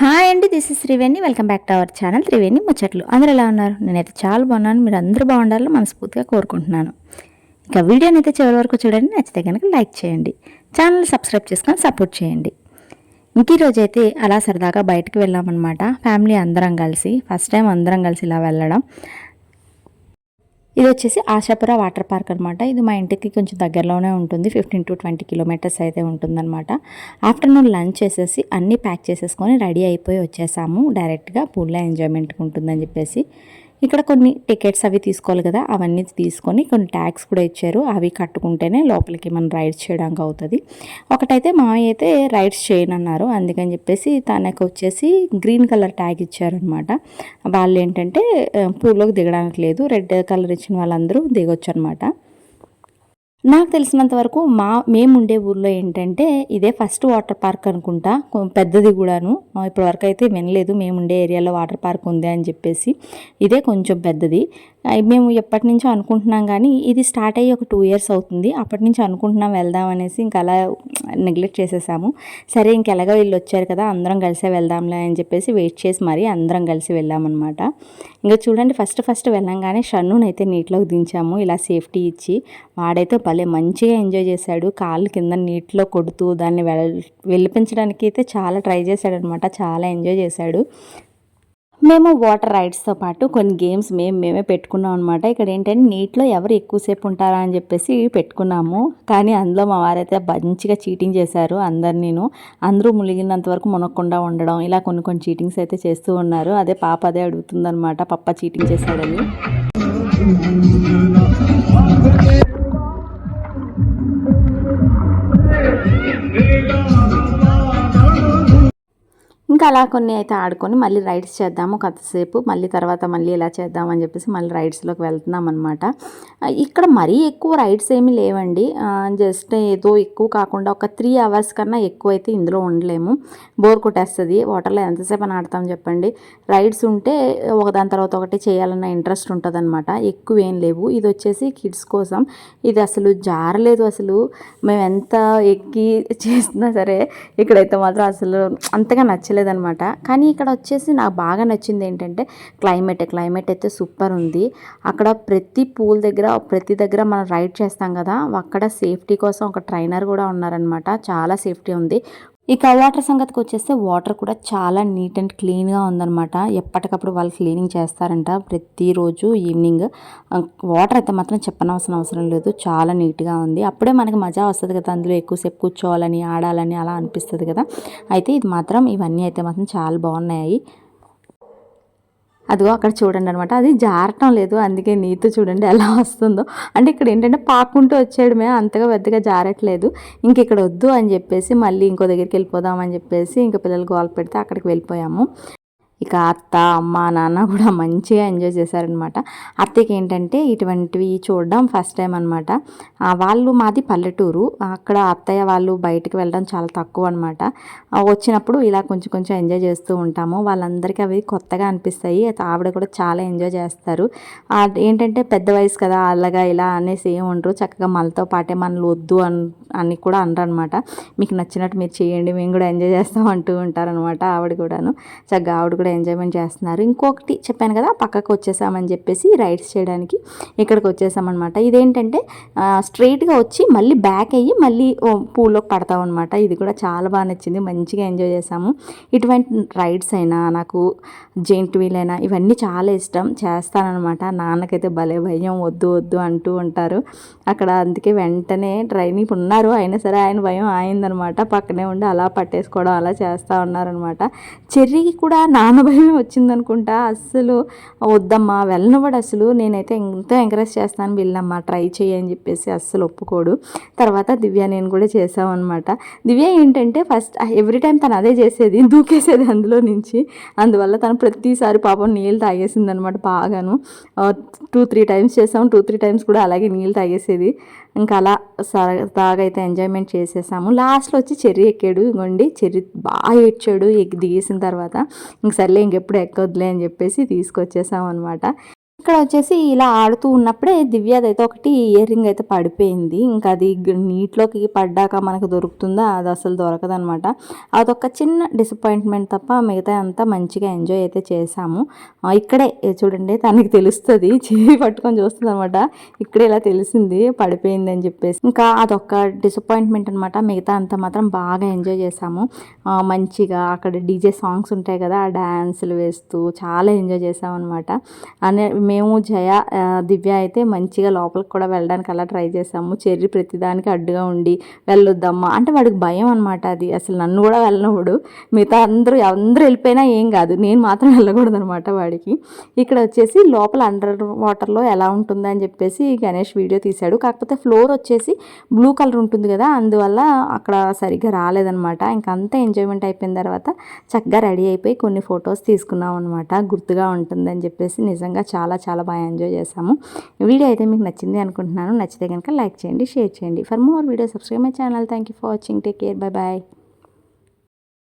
Hi అండి this is Triveni. Welcome back to our channel Triveni ముచ్చట్లు. అందరూ ఎలా ఉన్నారు? నేనైతే చాలా బాగున్నాను. మీరు అందరూ బాగుండాలని మనస్ఫూర్తిగా కోరుకుంటున్నాను. ఇంకా వీడియోని అయితే చివరి వరకు చూడండి. నచ్చితే కనుక లైక్ చేయండి. ఛానల్ సబ్స్క్రైబ్ చేసుకొని సపోర్ట్ చేయండి. ఇంక ఈరోజు అయితే అలా సరదాగా బయటకు వెళ్ళామన్నమాట. ఫ్యామిలీ అందరం కలిసి ఫస్ట్ టైం అందరం కలిసి ఇలా వెళ్ళడం. ఇది వచ్చేసి ఆశాపుర వాటర్ పార్క్ అనమాట ఇది మా ఇంటికి కొంచెం దగ్గరలోనే ఉంటుంది. ఫిఫ్టీన్ టు ట్వంటీ కిలోమీటర్స్ అయితే ఉంటుందన్నమాట. ఆఫ్టర్నూన్ లంచ్ చేసేసి అన్నీ ప్యాక్ చేసేసుకొని రెడీ అయిపోయి వచ్చేసాము. డైరెక్ట్గా పూల్లో ఎంజాయ్మెంట్కి ఉంటుందని చెప్పేసి. ఇక్కడ కొన్ని టికెట్స్ అవి తీసుకోవాలి కదా అవన్నీ తీసుకొని కొన్ని ట్యాక్స్ కూడా ఇచ్చారు. అవి కట్టుకుంటేనే లోపలికి మనం రైడ్స్ చేయడానికి అవుతుంది. ఒకటైతే మామయ్య అయితే రైడ్స్ చేయనన్నారు. అందుకని చెప్పేసి తనకు వచ్చేసి గ్రీన్ కలర్ ట్యాగ్ ఇచ్చారనమాట. వాళ్ళు ఏంటంటే పూల్లోకి దిగడానికి లేదు. రెడ్ కలర్ ఇచ్చిన వాళ్ళందరూ దిగొచ్చు అనమాట నాకు తెలిసినంత వరకు మా మేము ఉండే ఊర్లో ఏంటంటే ఇదే ఫస్ట్ వాటర్ పార్క్ అనుకుంటా పెద్దది కూడాను. ఇప్పటివరకు అయితే వినలేదు మేము ఉండే ఏరియాలో వాటర్ పార్క్ ఉంది అని చెప్పేసి. ఇదే కొంచెం పెద్దది. మేము ఎప్పటి నుంచో అనుకుంటున్నాం కానీ ఇది స్టార్ట్ అయ్యి ఒక టూ ఇయర్స్ అవుతుంది. అప్పటి నుంచి అనుకుంటున్నాం వెళ్దాం అనేసి ఇంకా అలా నెగ్లెక్ట్ చేసేసాము. సరే ఇంకెలాగో వీళ్ళు వచ్చారు కదా అందరం కలిసే వెళ్దాంలే అని చెప్పేసి వెయిట్ చేసి మరీ అందరం కలిసి వెళ్ళామన్నమాట. ఇంకా చూడండి ఫస్ట్ ఫస్ట్ వెళ్ళంగానే షన్నునైతే నీటిలోకి దించాము. ఇలా సేఫ్టీ ఇచ్చి వాడైతే భలే మంచిగా ఎంజాయ్ చేశాడు. కాళ్ళు కింద నీటిలో కొడుతూ దాన్ని వెళ్ళ వెళ్ళిపించడానికి అయితే చాలా ట్రై చేశాడనమాట చాలా ఎంజాయ్ చేశాడు. మేము వాటర్ రైడ్స్తో పాటు కొన్ని గేమ్స్ మేము మేమే పెట్టుకున్నాం అనమాట ఇక్కడ ఏంటంటే నీటిలో ఎవరు ఎక్కువసేపు ఉంటారా అని చెప్పేసి పెట్టుకున్నాము. కానీ అందులో మా వారైతే మంచిగా చీటింగ్ చేశారు అందరినీను. అందరూ మునిగినంత వరకు మునక్కుండా ఉండడం ఇలా కొన్ని కొన్ని చీటింగ్స్ అయితే చేస్తూ ఉన్నారు. అదే పాప అదే అడుగుతుందనమాట పప్ప చీటింగ్ చేశాడని. అలా కొన్ని అయితే ఆడుకొని మళ్ళీ రైడ్స్ చేద్దాము కొంతసేపు మళ్ళీ తర్వాత మళ్ళీ ఇలా చేద్దామని చెప్పేసి మళ్ళీ రైడ్స్లోకి వెళ్తున్నాం అనమాట ఇక్కడ మరీ ఎక్కువ రైడ్స్ ఏమీ లేవండి. జస్ట్ ఏదో ఎక్కువ కాకుండా ఒక త్రీ అవర్స్ కన్నా ఎక్కువ అయితే ఇందులో ఉండలేము. బోర్ కొట్టేస్తుంది. వాటర్లో ఎంతసేపు అని ఆడతాం చెప్పండి. రైడ్స్ ఉంటే ఒకదాని తర్వాత ఒకటి చేయాలన్న ఇంట్రెస్ట్ ఉంటుంది అనమాట ఎక్కువ ఏం లేవు. ఇది వచ్చేసి కిడ్స్ కోసం. ఇది అసలు జారలేదు అసలు. మేము ఎంత ఎక్కి చేసినా సరే ఇక్కడైతే మాత్రం అసలు అంతగా నచ్చలేదు అనమాట కానీ ఇక్కడ వచ్చేసి నాకు బాగా నచ్చింది ఏంటంటే క్లైమేట్. క్లైమేట్ అయితే సూపర్ ఉంది. అక్కడ ప్రతి పూల్ దగ్గర ప్రతి దగ్గర మనం రైడ్ చేస్తాం కదా అక్కడ సేఫ్టీ కోసం ఒక ట్రైనర్ కూడా ఉన్నారనమాట చాలా సేఫ్టీ ఉంది. ఇక వాటర్ సంగతికి వచ్చేస్తే వాటర్ కూడా చాలా నీట్ అండ్ క్లీన్గా ఉందనమాట ఎప్పటికప్పుడు వాళ్ళు క్లీనింగ్ చేస్తారంట ప్రతిరోజు ఈవినింగ్. వాటర్ అయితే మాత్రం చెప్పనవసరం అవసరం లేదు. చాలా నీట్గా ఉంది. అప్పుడే మనకి మజా వస్తుంది కదా అందులో ఎక్కువసేపు కూర్చోవాలని ఆడాలని అలా అనిపిస్తుంది కదా. అయితే ఇది మాత్రం ఇవన్నీ అయితే మాత్రం చాలా బాగున్నాయి. అదిగో అక్కడ చూడండి అనమాట అది జారటం లేదు అందుకే నీతో చూడండి ఎలా వస్తుందో. అంటే ఇక్కడ ఏంటంటే పాకుంటూ వచ్చేయడమే అంతగా పెద్దగా జారట్లేదు. ఇంక ఇక్కడ వద్దు అని చెప్పేసి మళ్ళీ ఇంకో దగ్గరికి వెళ్ళిపోదాం అని చెప్పేసి ఇంకా పిల్లలు గోల్ పెడితే అక్కడికి వెళ్ళిపోయాము. ఇక అత్త అమ్మ నాన్న కూడా మంచిగా ఎంజాయ్ చేశారనమాట అత్తకి ఏంటంటే ఇటువంటివి చూడడం ఫస్ట్ టైం అనమాట వాళ్ళు మాది పల్లెటూరు. అక్కడ అత్తయ్య వాళ్ళు బయటకు వెళ్ళడం చాలా తక్కువ అనమాట వచ్చినప్పుడు ఇలా కొంచెం కొంచెం ఎంజాయ్ చేస్తూ ఉంటాము. వాళ్ళందరికీ అవి కొత్తగా అనిపిస్తాయి. ఆవిడ కూడా చాలా ఎంజాయ్ చేస్తారు. ఏంటంటే పెద్ద వయసు కదా అలాగా ఇలా అనేసి ఏం ఉండరు. చక్కగా మనతో పాటే మనల్ని వద్దు అని అని కూడా అనమాట మీకు నచ్చినట్టు మీరు చేయండి మేము కూడా ఎంజాయ్ చేస్తాం అంటూ ఉంటారనమాట ఆవిడ కూడాను. చక్కగా ఆవిడ కూడా ఎంజాయ్మెంట్ చేస్తున్నారు. ఇంకొకటి చెప్పాను కదా పక్కకు వచ్చేసామని చెప్పేసి రైడ్స్ చేయడానికి ఇక్కడికి వచ్చేసామన్నమాట. ఇదేంటంటే స్ట్రైట్గా వచ్చి మళ్ళీ బ్యాక్ అయ్యి మళ్ళీ పూల్లోకి పడతాం అనమాట ఇది కూడా చాలా బాగా నచ్చింది. మంచిగా ఎంజాయ్ చేసాము. ఇటువంటి రైడ్స్ అయినా నాకు జెయింట్ వీల్ అయినా ఇవన్నీ చాలా ఇష్టం. చేస్తానన్నమాట. నాన్నకైతే భలే భయం వద్దు వద్దు అంటూ ఉంటారు. అక్కడ అందుకే వెంటనే ట్రైనింగ్ ఉన్నారు. అయినా సరే ఆయన భయం ఆయిందనమాట పక్కనే ఉండి అలా పట్టేసుకోవడం అలా చేస్తూ ఉన్నారనమాట చెర్రీకి కూడా నాన్న నాన్న భయం వచ్చిందనుకుంటా. అస్సలు వద్దమ్మా వెళ్ళనివాడు అసలు. నేనైతే ఎంతో ఎంకరేజ్ చేస్తాను వెళ్ళమ్మా ట్రై చేయని చెప్పేసి అస్సలు ఒప్పుకోడు. తర్వాత దివ్య నేను కూడా చేసామన్నమాట దివ్య ఏంటంటే ఫస్ట్ ఎవ్రీ టైం తను అదే చేసేది దూకేసేది అందులో నుంచి. అందువల్ల తను ప్రతిసారి పాపం నీళ్ళు తాగేసింది అనమాట బాగాను టూ త్రీ టైమ్స్ చేసాం టూ త్రీ టైమ్స్ కూడా అలాగే నీళ్ళు తాగేసేది. ఇంకా అలా సరదాగా అయితే ఎంజాయ్మెంట్ చేసేసాము. లాస్ట్లో వచ్చి చెర్రీ ఎక్కాడు. ఇంకోండి చెర్రీ బాగా ఏడ్చాడు. ఎక్కి దిగేసిన తర్వాత ఇంక సర్లే ఇంకెప్పుడు ఎక్కొద్దులే అని చెప్పేసి తీసుకొచ్చేసాం అనమాట ఇక్కడ వచ్చేసి ఇలా ఆడుతూ ఉన్నప్పుడే దివ్యాదైతే ఒకటి ఇయర్ రింగ్ అయితే పడిపోయింది. ఇంకా అది నీటిలోకి పడ్డాక మనకు దొరుకుతుందా? అది అసలు దొరకదనమాట అదొక చిన్న డిసప్పాయింట్మెంట్ తప్ప మిగతా అంతా మంచిగా ఎంజాయ్ అయితే చేసాము ఇక్కడే చూడండి తనకి తెలుస్తుంది. చేయి పట్టుకొని చూస్తుంది అనమాట ఇక్కడే ఇలా తెలిసింది పడిపోయింది అని చెప్పేసి. ఇంకా అదొక డిసప్పాయింట్మెంట్ అనమాట మిగతా అంతా మాత్రం బాగా ఎంజాయ్ చేసాము మంచిగా అక్కడ డీజే సాంగ్స్ ఉంటాయి కదా ఆ డ్యాన్సులు వేస్తూ చాలా ఎంజాయ్ చేసాం అనమాట అనే మేము జయ దివ్య అయితే మంచిగా లోపలికి కూడా వెళ్ళడానికి అలా ట్రై చేసాము. చెర్రి ప్రతిదానికి అడ్డుగా ఉండి వెళ్ళొద్దమ్మా అంటే వాడికి భయం అనమాట అది. అసలు నన్ను కూడా వెళ్ళినప్పుడు మిగతా అందరూ అందరూ వెళ్ళిపోయినా ఏం కాదు. నేను మాత్రం వెళ్ళకూడదు అనమాట వాడికి. ఇక్కడ వచ్చేసి లోపల అండర్ వాటర్లో ఎలా ఉంటుందని అని చెప్పేసి గణేష్ వీడియో తీశాడు. కాకపోతే ఫ్లోర్ వచ్చేసి బ్లూ కలర్ ఉంటుంది కదా అందువల్ల అక్కడ సరిగ్గా రాలేదనమాట ఇంకా అంతా ఎంజాయ్మెంట్ అయిపోయిన తర్వాత చక్కగా రెడీ అయిపోయి కొన్ని ఫొటోస్ తీసుకున్నాం అనమాట గుర్తుగా ఉంటుందని చెప్పేసి నిజంగా చాలా చాలా బాగా ఎంజాయ్ చేశాము. వీడియో అయితే మీకు నచ్చింది అనుకుంటున్నాను. నచ్చితే కనుక లైక్ చేయండి షేర్ చేయండి. For more video subscribe my channel. Thank you for watching. Take care. Bye bye.